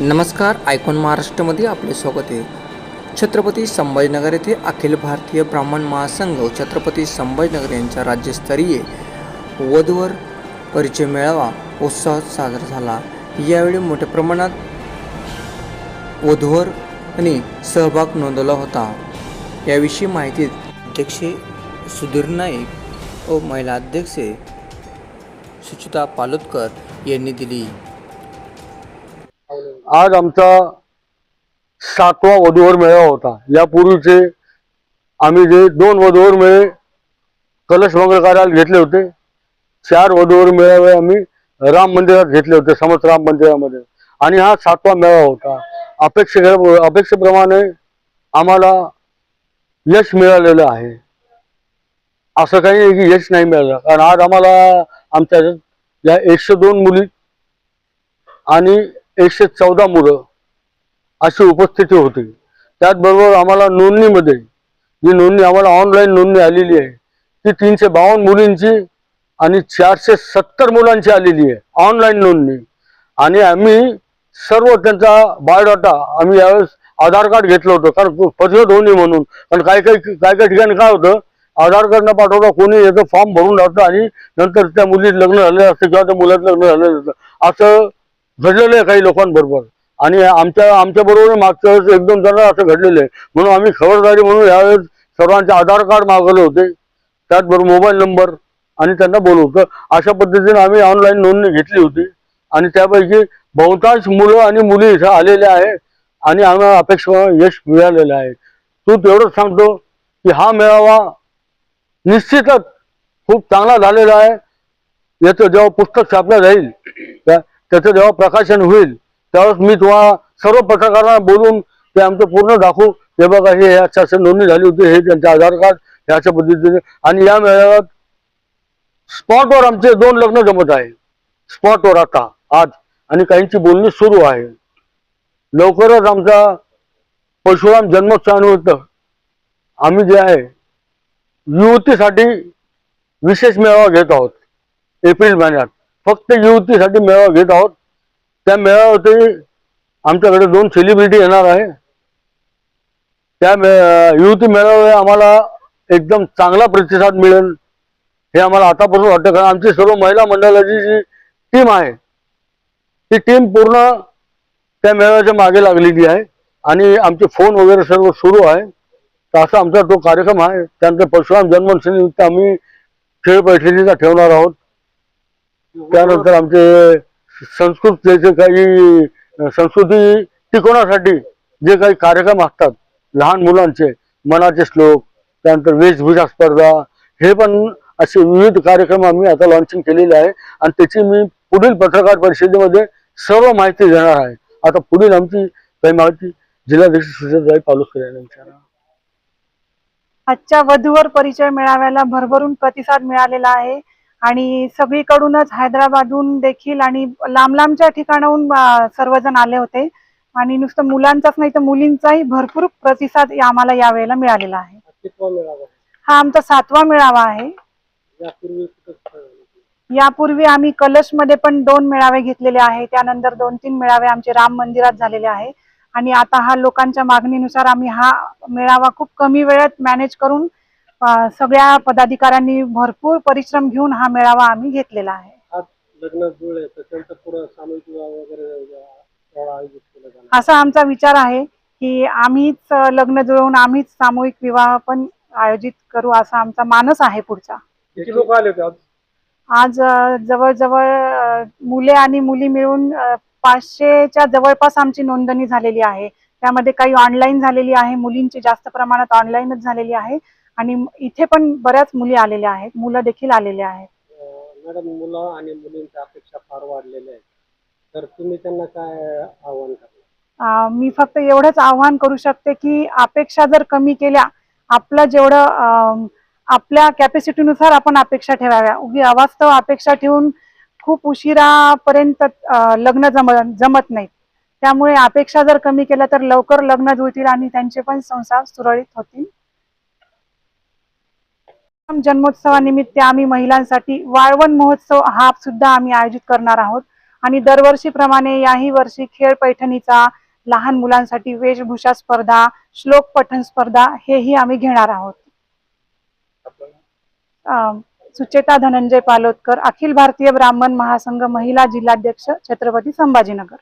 नमस्कार आयकॉन महाराष्ट्रामध्ये आपले स्वागत आहे. छत्रपती संभाजीनगर येथे अखिल भारतीय ब्राह्मण महासंघ व छत्रपती संभाजीनगर यांच्या राज्यस्तरीय वधूवर परिचय मेळावा उत्साहात साजरा झाला. यावेळी मोठ्या प्रमाणात वधूवर आणि सहभाग नोंदवला होता. याविषयी माहिती अध्यक्षे सुधीर नाईक व महिला अध्यक्षे सुचिता पालोदकर यांनी दिली. आज आमचा सातवा वधूवर मेळावा होता. यापूर्वीचे आम्ही जे दोन वधूवर मेळे कलश मंगल कार्यालयात घेतले होते चार वधूवर मेळावे आम्ही राम मंदिरात घेतले होते समस्त राम मंदिरामध्ये. आणि हा सातवा मेळावा होता. अपेक्षे अपेक्षेप्रमाणे आम्हाला यश मिळालेलं आहे. असं काही नाही की यश नाही मिळालं. कारण आज आम्हाला आमच्या या एकशे दोन मुली आणि एकशे चौदा मुलं अशी उपस्थिती होती. त्याचबरोबर आम्हाला नोंदणीमध्ये जी नोंदणी आम्हाला ऑनलाईन नोंदणी आलेली आहे ती तीनशे बावन्न मुलींची आणि चारशे सत्तर मुलांची आलेली आहे ऑनलाईन नोंदणी. आणि आम्ही सर्व त्यांचा बायोडाटा आम्ही यावेळेस आधार कार्ड घेतलं होतं कारण पद्धत धोनी म्हणून. कारण काही काही काही काही ठिकाणी काय होतं आधार कार्ड न पाठवता कोणी याचं फॉर्म भरून राहतं आणि नंतर त्या मुलीत लग्न झालेलं असतं किंवा त्या मुलात लग्न झालेलं असतं असं घडलेलं आहे काही लोकांबरोबर. आणि आमच्या आमच्या बरोबर मागच्या वेळेस एक दोन जण असं घडलेलं आहे म्हणून आम्ही खबरदारी म्हणून यावेळेस सर्वांचे आधार कार्ड मागवले होते. त्याचबरोबर मोबाईल नंबर आणि त्यांना बोलवतं अशा पद्धतीने आम्ही ऑनलाईन नोंदणी घेतली होती. आणि त्यापैकी बहुतांश मुलं आणि मुली इथं आलेल्या आहे. आणि आम्हाला अपेक्षा यश मिळालेलं आहे. तू तेवढंच सांगतो की हा मेळावा निश्चितच खूप चांगला झालेला आहे. याचं जेव्हा पुस्तक छापलं जाईल त्या- त्याचं जेव्हा प्रकाशन होईल त्यावेळेस मी तुम्हाला सर्व पत्रकारांना बोलून ते आमचं पूर्ण दाखवू. हे बघा हे याच्या असं नोंदणी झाली होती हे त्यांचे आधार कार्ड ह्याच्या पद्धतीने. आणि या मेळाव्यात स्पॉटवर आमचे दोन लग्न जमत आहे. स्पॉटवर आता आज. आणि काहींची बोलणी सुरू आहे. लवकरच आमचा परशुराम जन्मोत्सवानिमित्त आम्ही जे आहे युवतीसाठी विशेष मेळावा घेत आहोत. एप्रिल महिन्यात. फक्त युवतीसाठी मेळावा घेत आहोत. त्या मेळाव्यातही आमच्याकडे दोन सेलिब्रिटी येणार आहे. त्या मे युवती मेळावे आम्हाला एकदम चांगला प्रतिसाद मिळेल हे आम्हाला आतापासून वाटतं. कारण आमची सर्व महिला मंडळाची जी टीम आहे ती टीम पूर्ण त्या मेळाव्याच्या मागे लागलेली आहे. आणि आमचे फोन वगैरे सर्व सुरू आहे. तर असा आमचा तो कार्यक्रम आहे. त्यानंतर परशुराम जन्मोत्सवानिमित्त आम्ही खेळ बैठकीचा ठेवणार आहोत. त्यानंतर आमचे संस्कृतचे काही संस्कृती टिकवण्यासाठी जे काही कार्यक्रम असतात लहान मुलांचे मनाचे श्लोक त्यानंतर वेशभूषा स्पर्धा हे पण असे विविध कार्यक्रम आम्ही आता लॉन्चिंग केलेले आहे. आणि त्याची मी पुढील पत्रकार परिषदेमध्ये सर्व माहिती देणार आहे. आता पुढील आमची काही माहिती जिल्हाध्यक्ष सुजयभाई पालुसकर यांना विचारा आजच्या वधूवर परिचय मेळाव्याला भरभरून प्रतिसाद मिळालेला आहे. आणि सगळीकडूनच हैदराबादहून देखील आणि लांब लांबच्या ठिकाणाहून सर्वजण आले होते. आणि नुसतं मुलांचाच नाही तर मुलींचाही भरपूर प्रतिसाद आम्हाला यावेळेला मिळालेला आहे. हा आमचा सातवा मेळावा आहे. यापूर्वी आम्ही कलशमध्ये पण दोन मेळावे घेतलेले आहे त्यानंतर दोन तीन मेळावे आमचे राम मंदिरात झालेले आहे. आणि आता हा लोकांच्या मागणीनुसार आम्ही हा मेळावा खूप कमी वेळात मॅनेज करून सगळ्या पदाधिकाऱ्यांनी भरपूर परिश्रम घेऊन हा मेळावा आम्ही घेतलेला आहे. असा आमचा विचार आहे की आम्हीच लग्न जुळवून आम्हीच सामूहिक विवाह पण आयोजित करू असा आमचा मानस आहे पुढचा. आज? जवळजवळ मुले आणि मुली मिळून पाचशेच्या जवळपास आमची नोंदणी झालेली आहे. त्यामध्ये काही ऑनलाईन झालेली आहे मुलींची जास्त प्रमाणात ऑनलाईनच झालेली आहे. आणि इथे पण बऱ्याच मुली आलेल्या आहेत. मुलं देखील आलेले आहेत. मॅडम मुलं आणि मुलींच्या अपेक्षा फार वाढलेल्या आहेत. तर तुम्ही त्यांना काय आव्हान करणार? अ, मी फक्त एवढंच आव्हान करू शकते की अपेक्षा जर कमी केल्या आपलं जेवढं आपल्या कॅपॅसिटीनुसार आपण अपेक्षा ठेवाव्या. उगी अवास्तव अपेक्षा ठेवून खूप उशिरापर्यंत लग्न जम जमत नाहीत. त्यामुळे अपेक्षा जर कमी केल्या तर लवकर लग्न जुळतील आणि त्यांचे पण संसार सुरळीत होतील. जन्मोत्सवानिमित्त आम्ही महिलांसाठी वाळवण महोत्सव हा सुद्धा आम्ही आयोजित करणार आहोत. आणि दरवर्षीप्रमाणे याही वर्षी खेळ पैठणीचा लहान मुलांसाठी वेशभूषा स्पर्धा श्लोक पठण स्पर्धा हेही आम्ही घेणार आहोत. सुचेता धनंजय पालोदकर अखिल भारतीय ब्राह्मण महासंघ महिला जिल्हाध्यक्ष छत्रपती संभाजीनगर.